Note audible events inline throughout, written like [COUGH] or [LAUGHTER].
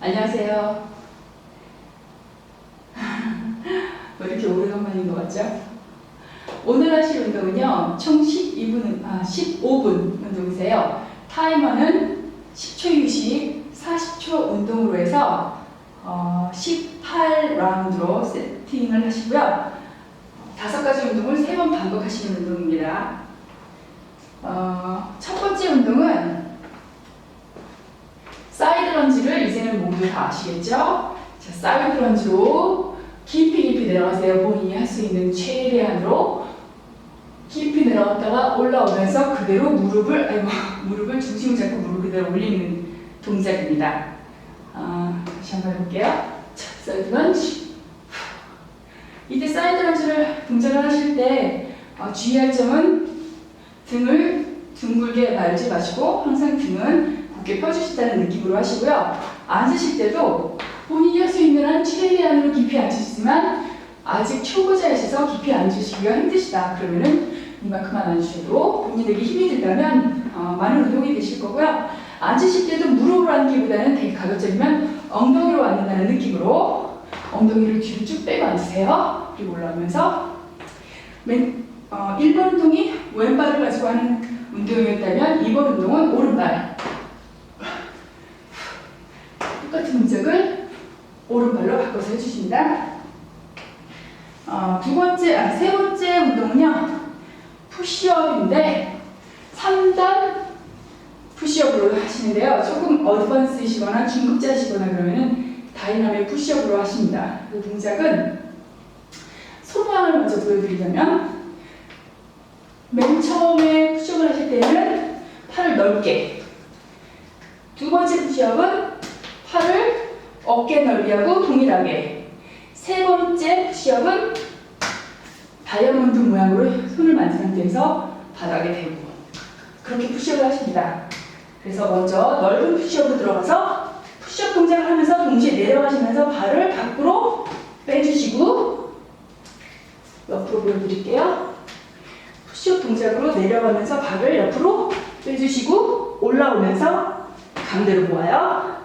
안녕하세요. [LAUGHS] 왜 이렇게 오래간만인 것 같죠? 오늘 하실 운동은요, 총 12분, 아, 15분 운동이세요. 타이머는 10초 휴식, 40초 운동으로 해서 어, 18라운드로 세팅을 하시고요. 다섯 가지 운동을 세 번 반복하시는 운동입니다. 어, 첫 번째 운동은 런지를 이제는 모두 다 아시겠죠? 자, 사이드 런지로 깊이 깊이 내려가세요. 본인이 할 수 있는 최대한으로 깊이 내려갔다가 올라오면서 그대로 무릎을 아이고 [LAUGHS] 무릎을 중심을 잡고 무릎 그대로 올리는 동작입니다. 아, 다시 한번 해볼게요. 자, 사이드 런지. 이때 사이드 런지를 동작을 하실 때 어, 주의할 점은 등을 둥글게 말지 마시고 항상 등은 굳게 펴주신다는 느낌으로 하시고요. 앉으실 때도 본인이 할 수 있는 한 최대한으로 깊이 앉으시지만 아직 초보자이셔서 깊이 앉으시기가 힘드시다. 그러면은 이만큼만 앉으셔도 본인에게 힘이 들다면 어, 많은 운동이 되실 거고요. 앉으실 때도 무릎으로 앉기보다는 되게 가급적이면 엉덩이로 앉는다는 느낌으로 엉덩이를 뒤로 쭉 빼고 앉으세요. 그리고 올라오면서 맨, 어, 1번 운동이 왼발을 가지고 하는 운동이었다면 2번 운동은 오른발. 똑같은 동작을 오른발로 바꿔서 해주십니다. 어, 두 번째, 아, 세 번째 운동은요, 푸시업인데 3단 푸시업으로 하시는데요. 조금 어드밴스이시거나 중급자시거나 그러면은 다이나믹 푸시업으로 하십니다. 그 동작은 손 모양을 먼저 보여드리자면 맨 처음에 푸시업을 하실 때는 팔을 넓게 두 번째 푸시업은 팔을 어깨 넓이하고 동일하게 세 번째 푸시업은 다이아몬드 모양으로 손을 만든 상태에서 바닥에 대고 그렇게 푸시업을 하십니다. 그래서 먼저 넓은 푸시업으로 들어가서 푸시업 동작을 하면서 동시에 내려가시면서 발을 밖으로 빼주시고 옆으로 보여드릴게요. 푸시업 동작으로 내려가면서 발을 옆으로 빼주시고 올라오면서 강대로 모아요.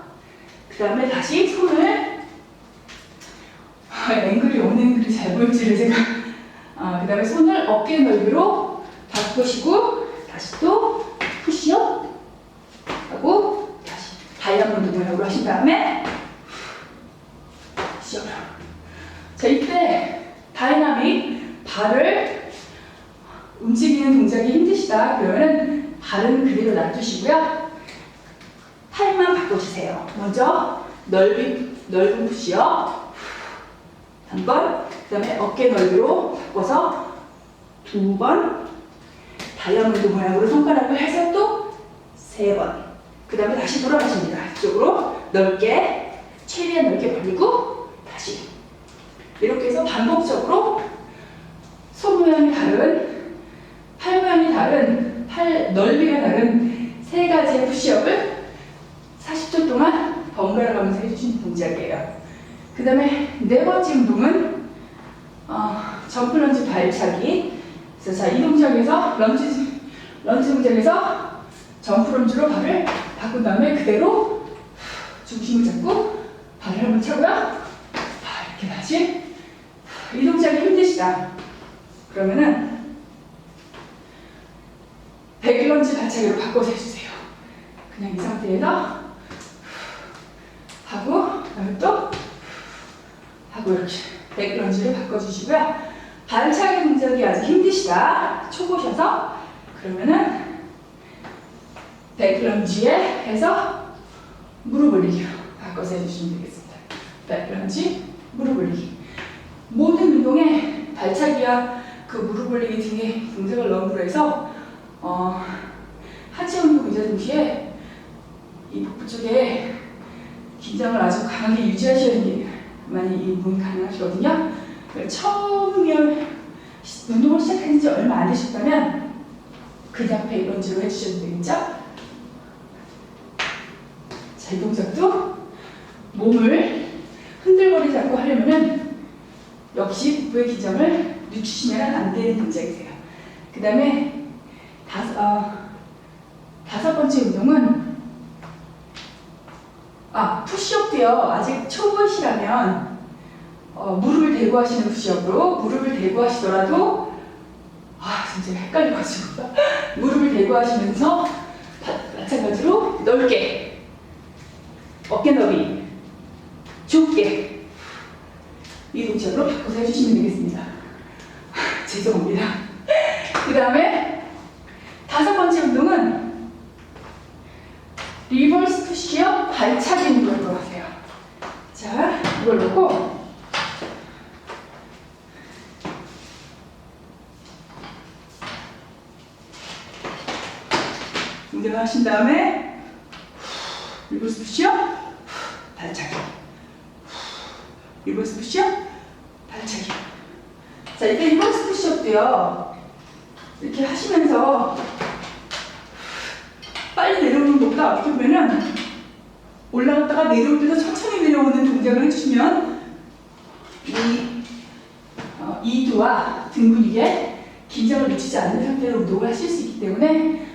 그 다음에 다시 손을 아, 앵글이 어느 앵글이 잘 보일지를 제가 아, 그 다음에 손을 어깨 넓이로 바꾸시고 다시 또 푸시업 하고 다시 다이아몬드 모양으로 하신 다음에 푸시업. 자 이때 다이나믹 발을 움직이는 동작이 힘드시다. 그러면 발은 그대로 놔두시고요 팔만 바꿔주세요. 먼저 넓이, 넓은 푸시업 한 번, 그 다음에 어깨 넓이로 바꿔서 두 번, 다이아몬드 모양으로 손가락을 해서 또 세 번, 그 다음에 다시 돌아가십니다. 이쪽으로 넓게, 최대한 넓게 벌리고 다시. 이렇게 해서 반복적으로 손 모양이 다른, 팔 모양이 다른, 팔 넓이가 다른 세 가지의 푸시업을 40초 동안 번갈아 가면서 해주시는 동작이에요. 그 다음에 네 번째 운동은 어, 점프 런지 발차기. 그래서 자, 이 동작에서 런지, 런지 동작에서 점프 런지로 발을 바꾼 다음에 그대로 중심을 잡고 발을 한번 차고요. 아, 이렇게 다시 이 동작이 힘드시다. 그러면은 백런지 발차기로 바꿔서 해주세요. 그냥 이 상태에서 그다음에 또 하고 이렇게 백런지를 바꿔주시고요. 발차기 동작이 아주 힘드시다. 초보셔서 그러면은 백런지에 해서 무릎 올리기로 바꿔서 해주시면 되겠습니다. 백런지, 무릎 올리기. 모든 운동에 발차기와 그 무릎 올리기 등의 동작을 넣음으로 해서 어, 하체 운동 의자 동시에 이 복부 쪽에 긴장을 아주 강하게 유지하셔야. 많이 이 운동이 가능하시거든요. 처음에 운동을 시작한 지 얼마 안 되셨다면 그냥 백런지로 해주셔도 되겠죠? 자, 이 동작도 몸을 흔들거리지 않고 하려면은 역시 복부의 긴장을 늦추시면 안 되는 동작이세요. 그 다음에 다섯, 어, 다섯 번째 운동은 아, 푸시업도요. 아직 초보시라면 어, 무릎을 대고 하시는 푸시업으로 무릎을 대고 하시더라도 아, 진짜 헷갈려가지고 [LAUGHS] 무릎을 대고 하시면서 마- 마찬가지로 넓게 어깨 너비 좁게 이 동작으로 바꿔서 해주시면 되겠습니다. [LAUGHS] 죄송합니다. 그 다음에 다섯 번째 운동은 리버스 푸시업 발차기 운동으로 하세요. 자, 이걸 놓고. 운동을 하신 다음에 리버스 푸시업 발차기. 리버스 푸시업 발차기. 자, 이때 리버스 푸시업도요. 이렇게 하시면서 빨리 내려오는 것보다 어떻게 보면은 올라갔다가 내려올 때도 천천히 내려오는 동작을 해주시면 이 어, 이두와 등 근육에 긴장을 놓치지 않는 상태로 운동을 하실 수 있기 때문에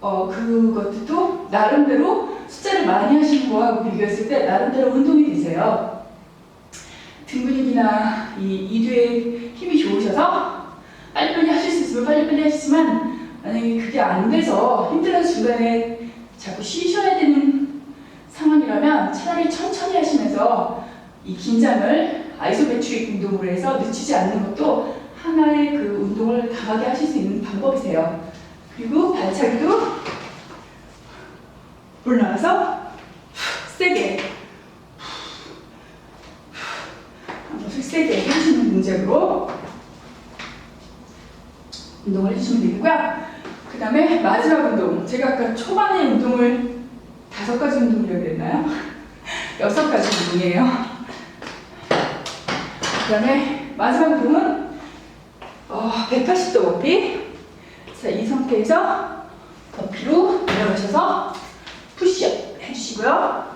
어, 그것도 나름대로 숫자를 많이 하시는 거하고 비교했을 때 나름대로 운동이 되세요. 등 근육이나 이 이두에 힘이 좋으셔서 빨리빨리 하실 수 있으면 빨리빨리 하시지만 만약에 그게 안 돼서 힘들어서 중간에 자꾸 쉬셔야 되는 상황이라면 차라리 천천히 하시면서 이 긴장을 아이소메트릭 운동으로 해서 늦추지 않는 것도 하나의 그 운동을 강하게 하실 수 있는 방법이세요. 그리고 발차기도 올라가서 세게 한번 세게 하시는 동작으로 운동을 해주시면 되고요. 그 다음에 마지막 운동. 제가 아까 초반에 운동을 다섯 가지 운동이라고 그랬나요? [LAUGHS] 여섯 가지 운동이에요. 그 다음에 마지막 운동은 어, 180도 버피. 자, 이 상태에서 버피로 내려가셔서 푸시업 해주시고요.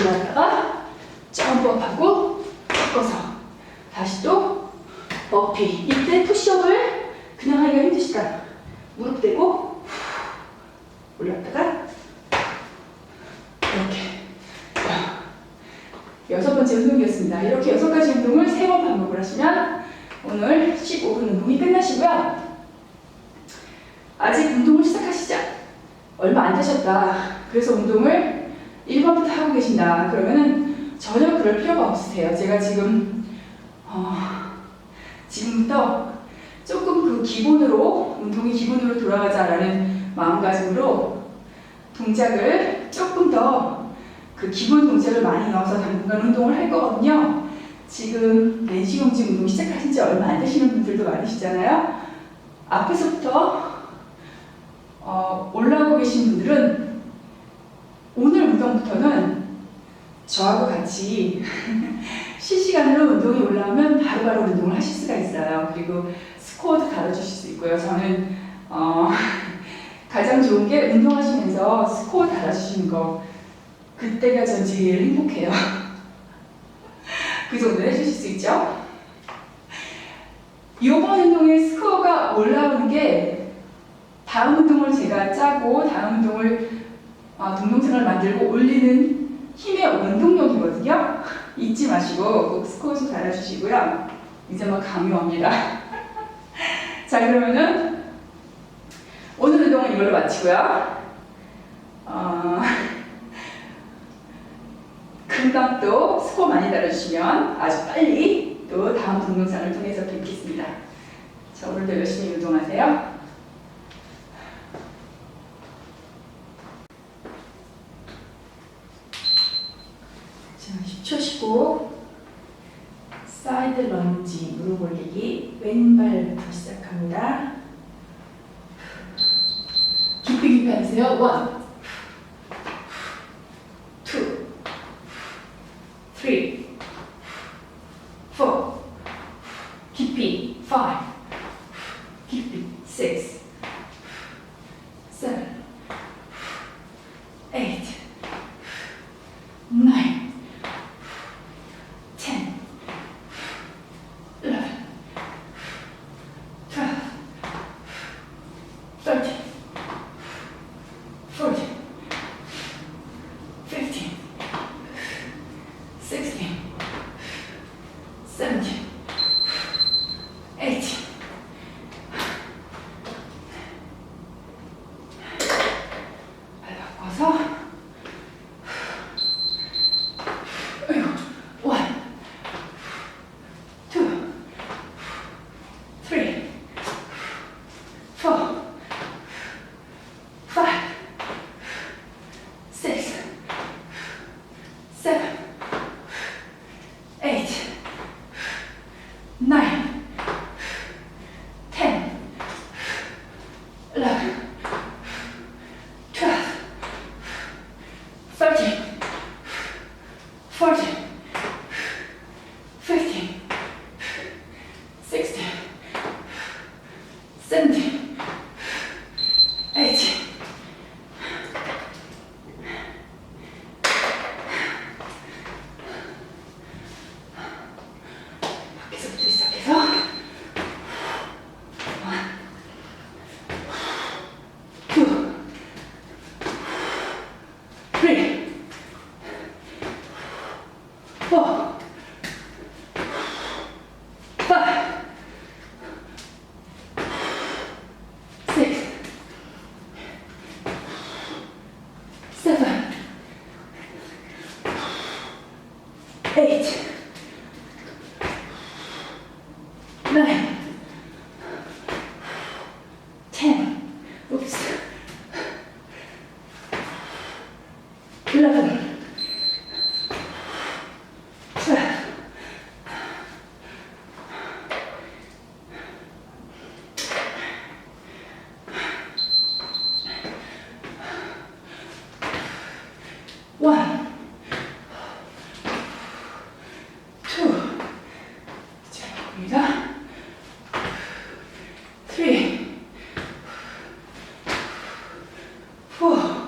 올라갔다가 점프업하고 꺾어서 다시 또 버피. 이때 푸시업을 그냥 하기가 힘드시다. 무릎 대고 올랐다가 이렇게 자, 여섯 번째 운동이었습니다. 이렇게 여섯 가지 운동을 세 번 반복을 하시면 오늘 15분 운동이 끝나시고요. 아직 운동을 시작하시자 얼마 안 되셨다. 그래서 운동을 1번부터 하고 계신다. 그러면은 전혀 그럴 필요가 없으세요. 제가 지금 어, 지금부터 조금 그 기본으로 운동이 기본으로 돌아가자라는 마음가짐으로 동작을 조금 더 그 기본 동작을 많이 넣어서 당분간 운동을 할 거거든요. 지금 내시경직 운동 시작하신 지 얼마 안 되시는 분들도 많으시잖아요. 앞에서부터 어, 올라오고 계신 분들은 오늘 운동부터는 저하고 같이 [LAUGHS] 실시간으로 운동이 올라오면 바로바로 운동을 하실 수가 있어요. 그리고 스코어도 달아주실 수 있고요. 저는 어, [LAUGHS] 가장 좋은 게 운동하시면서 스코어 달아주시는 거 그때가 전 제일 행복해요. [LAUGHS] 그 정도 해주실 수 있죠? 이번 운동의 스코어가 올라오는 게 다음 운동을 제가 짜고 다음 운동을 아, 동영상을 만들고 올리는 힘의 원동력이거든요. 잊지 마시고 꼭 스코어 좀 달아주시고요. 이제 막 강요합니다. [LAUGHS] 자 그러면은 오늘 운동은 이걸로 마치고요. 어, [LAUGHS] 금방 또 스코어 많이 달아주시면 아주 빨리 또 다음 동영상을 통해서 뵙겠습니다. 자 오늘도 열심히 운동하세요. 자 10초 쉬고 사이드 런지 무릎 올리기 왼발부터 시작합니다. 깊이 깊이 하세요. 원, 투, three, four, 깊이 five, 깊이 six, seven, eight, nine, ten, eleven, twelve, thirteen, four, five, six, seven, eight, nine, ten, oops, eleven. 후.